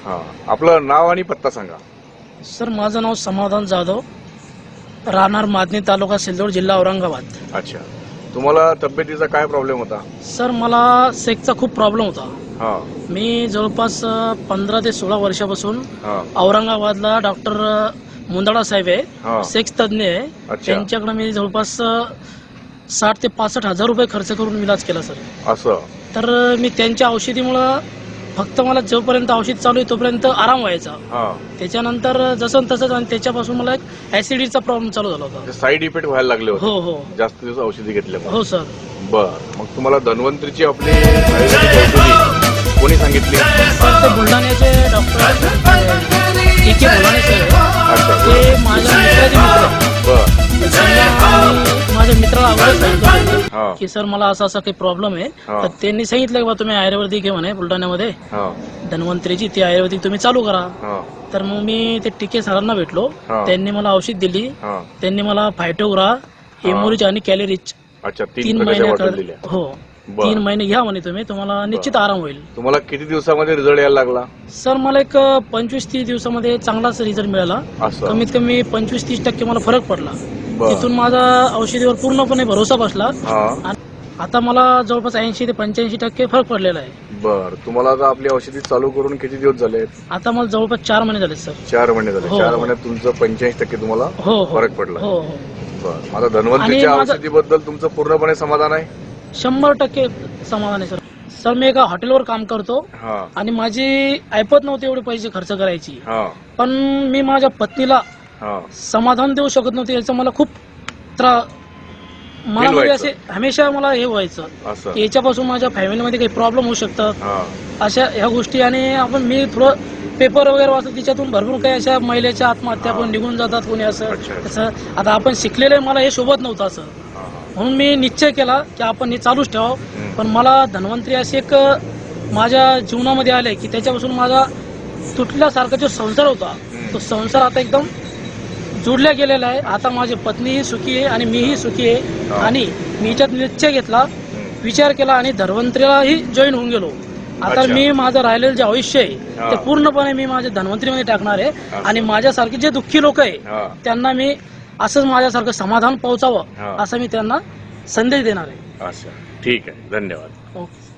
हा. आपलं नाव आणि पत्ता सांगा. सर माझं नाव समाधान जाधव. राहणार मादनी तालुका सिल्लोड जिल्हा औरंगाबाद. अच्छा. तुम्हाला तब्येतीचा काय प्रॉब्लेम होता? सर मला सेकचा खूप प्रॉब्लेम होता. हा. मी जवळपास पंधरा ते सोळा वर्षापासून हा. औरंगाबादला डॉक्टर मुंदडा साहेब हा. आहे सेक्स तज्ज्ञ आहे. अच्छा. त्यांच्याकडे मी जवळपास साठ ते पासष्ट हजार रुपये खर्च करून इलाज केला सर. असं. तर मी त्यांच्या औषधीमुळं फक्त मला जोपर्यंत औषध चालू आहे तोपर्यंत आराम व्हायचा. हा. त्याच्यानंतर जसं तसंच आणि त्याच्यापासून मला एक ऍसिडिटीचा प्रॉब्लेम चालू झाला होता. साईड इफेक्ट व्हायला लागले होते. हो हो. जास्त दिवस औषधी घेतल्यामुळे हो सर. बर. मग तुम्हाला धन्वंतरीची आपली आयुर्वेदिक औषधी कोणी सांगितली? ते बुलढाण्याचे डॉक्टर के के बुलढाणे सर. अच्छा. ते माझ्या मित्राचे मित्र आहेत. बर. त्यांना मी माझ्या मित्राला हा की सर मला असा असा काही प्रॉब्लेम आहे. हा. तर त्यांनी सांगितलं की बा तुम्ही आयुर्वेदिक आहे म्हणे बुलढाण्यामध्ये. हा. धन्वंतरीची ती आयुर्वेदिक तुम्ही चालू करा. हा. तर मग मी ते टिके सरांना भेटलो. हा. त्यांनी मला औषध दिली. हा. त्यांनी मला फायटोग्रा हेमोरिच आणि कॅलरीच अच्छा तीन तीन प्रकारच्या हो बर. तीन महिने घ्या म्हणे तुम्ही तुम्हाला निश्चित आराम होईल. तुम्हाला किती दिवसामध्ये रिझल्ट यायला लागला? सर मला एक पंचवीस तीस दिवसामध्ये चांगलाच रिझल्ट मिळाला. असं. कमीत कमी पंचवीस तीस टक्के मला फरक पडला. बर. तिथून माझा औषधीवर पूर्णपणे भरोसा बसला. हा. आता मला जवळपास ऐंशी ते पंच्याऐंशी टक्के फरक पडलेला आहे. बर. तुम्हाला आता आपली औषधी चालू करून किती दिवस झाले आता मला जवळपास चार महिने झाले सर. चार महिने झाले. हो. चार महिन्यात तुमचं पंच्याऐंशी टक्के तुम्हाला हो हो. फरक पडला. हो हो. बर. माझा धन्वंतरीच्या आणि माझं- औषधीबद्दल तुमचं पूर्णपणे समाधान आहे. शंभर टक्के समाधान आहे सर. सर मी एका हॉटेलवर काम करतो हा. आणि माझी ऐपत नव्हती एवढे पैसे खर्च करायची. हा. पण मी माझ्या पत्नीला हा. समाधान देऊ शकत नव्हते याचं मला खूप त्रा मला म्हणजे व्हायचं. असे हमेशा मला हे व्हायचं. असं. की याच्यापासून माझ्या फॅमिलीमध्ये काही प्रॉब्लेम होऊ शकतात. हा. अशा ह्या गोष्टी आणि आपण मी थोडं पेपर वगैरे वाचतो तिच्यातून भरपूर काही अशा महिलेच्या आत्महत्या पण निघून जातात कोणी असं. अच्छा. तसं आता आपण शिकलेले मला हे शोभत नव्हतं असं. हा, हा. म्हणून मी निश्चय केला की आपण हे चालूच ठेवावं. पण मला धन्वंतरी अशी एक माझ्या जीवनामध्ये आले की त्याच्यापासून माझा तुटल्यासारखा जो संसार होता तो संसार आता एकदम जोडल्या गेलेला आहे आता माझी पत्नीही सुखी आहे आणि मीही सुखी आहे. आणि मी याच्यात निश्चय घेतला. विचार केला आणि धन्वंतरीलाही जॉईन होऊन गेलो आता. मी माझं राहिलेलं जे आयुष्य आहे. ते पूर्णपणे मी माझ्या धन्वंतरीमध्ये टाकणार आहे. आणि माझ्यासारखे जे दुःखी लोक आहे त्यांना मी असंच माझ्यासारखं समाधान हा. पोहोचावं असं मी त्यांना संदेश देणार आहे. अच्छा. ठीक आहे. धन्यवाद. ओके.